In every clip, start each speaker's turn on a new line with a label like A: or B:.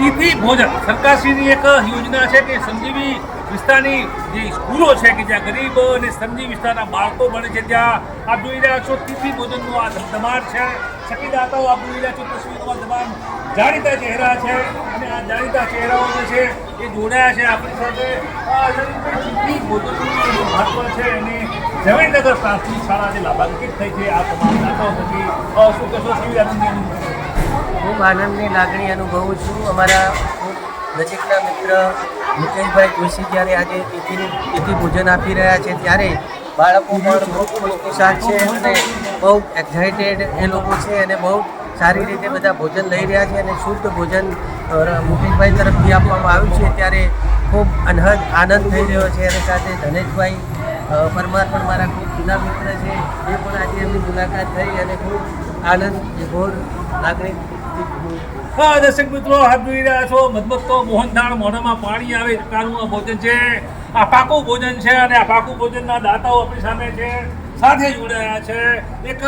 A: તિથિ ભોજન. સરકારશ્રીની એક યોજના છે કે સંજીવી વિસ્તારની જે સ્કૂલો છે કે જ્યાં ગરીબ અને સંજીવ વિસ્તારના બાળકો ભણે છે, ત્યાં આપ જોઈ રહ્યા છો તિથિ ભોજનનું આ ધમધમાટ છે. શકીદાતાઓ આપ જોઈ રહ્યા છો તસવીરોમાં તમામ જાણીતા ચહેરા છે અને આ જાણીતા ચહેરાઓ જે છે એ જોડાયા છે આપણી સાથે. તિથિ ભોજનનું મહત્વ છે અને જમીનનગર પ્રાથમિક શાળા જે લાભાંકિત થઈ છે. આ તમામ દાતાઓ થકી શું કહેશો? આનંદની અનુભવ
B: ખૂબ આનંદની લાગણી અનુભવું છું. અમારા ખૂબ નજીકના મિત્ર મુકેશભાઈ જોશી જ્યારે આજે તિથિનું, તિથિ ભોજન આપી રહ્યા છે, ત્યારે બાળકો પણ બહુ ખુશખુશાલ છે અને બહુ એક્સાઇટેડ એ લોકો છે અને બહુ સારી રીતે બધા ભોજન લઈ રહ્યા છે અને શુદ્ધ ભોજન મુકેશભાઈ તરફથી આપવામાં આવ્યું છે. ત્યારે ખૂબ અનહદ આનંદ થઈ રહ્યો છે અને સાથે ધનેશભાઈ પરમાર પણ મારા ખૂબ જૂના મિત્ર છે. એ પણ આજે એમની મુલાકાત થઈ અને ખૂબ આનંદ ઘોર લાગણી
A: દર્શક મિત્રો હાથ જોઈ રહ્યા છો મધમતો મોહનથાળ મોઢામાં પાણી આવે પ્રકારનું આ ભોજન છે. આ પાકું ભોજન છે અને આ પાકું ભોજનના દાતાઓ આપણી સામે છે, સાથે જોડાયા છે. એક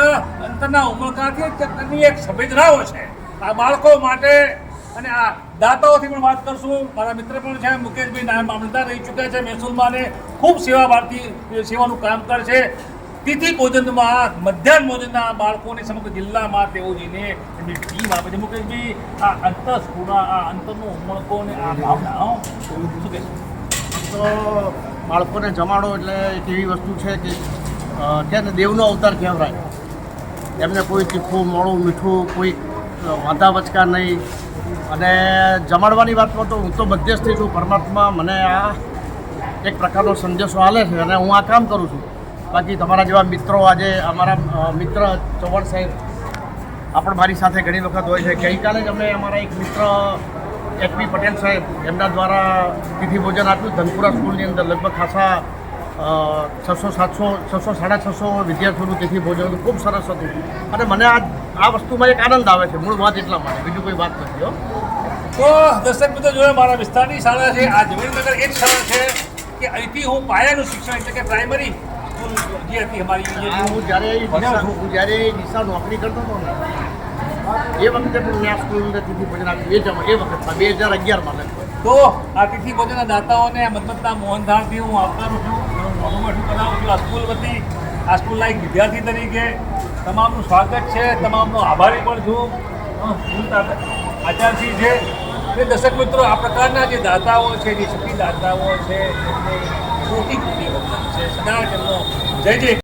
A: અંતરના ઉમળકાથી ચક્કરની એક સંવેદનાઓ છે. આ બાળકો માટે અને આ દાતાઓથી પણ વાત કરશું. મારા મિત્ર પણ છે, મુકેશભાઈ નામ મામલતદાર રહી ચૂક્યા છે મહેસૂલમાં ખૂબ સેવા ભારતી સેવાનું કામ કરે છે તિથિ ભોજનમાં, મધ્યાહન ભોજનના બાળકોને સમગ્ર જિલ્લામાં તેઓ જઈને એમની ટીમ આપે છે. મુકેશભાઈ આ અંતઃસ્ફૂર્ણા, આ અંતરનો ઉમળકો અને આ ભાવના શું કહેશો?
C: તો બાળકોને જમાડો એટલે એક એવી વસ્તુ છે કે કે દેવનો અવતાર કહેવાય. એમને કોઈ તીખું, મોડું, મીઠું, કોઈ વાંધા વચકા નહીં. અને જમાડવાની વાતમાં તો હું તો મધ્યસ્થી છું. પરમાત્મા મને આ એક પ્રકારનો સંદેશો આલે છે અને હું આ કામ કરું છું. બાકી તમારા જેવા મિત્રો આજે અમારા મિત્ર ચૌહાણ સાહેબ, આપણ મારી સાથે ઘણી વખત હોય છે. ગઈકાલે જ અમે અમારા એક મિત્ર એચપી પટેલ સાહેબ, એમના દ્વારા તિથિ ભોજન આપ્યું. ધનપુરા સ્કૂલની અંદર લગભગ ખાસા છસો, સાતસો, છસો, સાડા છસો વિદ્યાર્થીઓનું તિથિ ભોજન હતું. ખૂબ સરસ હતું. અને મને આ આ વસ્તુમાં એક આનંદ આવે છે, મૂળ વાત એટલા માટે. બીજું કોઈ વાત નથી
A: તો દર્શક મિત્રો, જોયા મારા વિસ્તારની શાળા છે, આ જમીનનગર એ જ શાળા છે કે અહીંથી હું પાયાનું શિક્ષણ એટલે કે પ્રાઇમરી જે હતી અમારી
C: જ્યારે જ્યારે નિશા નોકરી કરતો હતો ને એ વખતે પણ મેં સ્કૂલની તિથિ ભોજન આપ્યું એ એ વખત બે હજાર અગિયારમાં
A: તો આ તિથિ ભોજનના દાતાઓને મતલબના મોહનધારથી હું આવકારું છું. મોઢું બનાવું છું. આ સ્કૂલ વતી, આ સ્કૂલના એક વિદ્યાર્થી તરીકે તમામનું સ્વાગત છે. તમામનો આભારી પણ છું. આચાર્યશ્રી છે એ દર્શક મિત્રો, આ પ્રકારના જે દાતાઓ છે, જે શક્તિ દાતાઓ છે એમને કોટી કોટી વંદન છે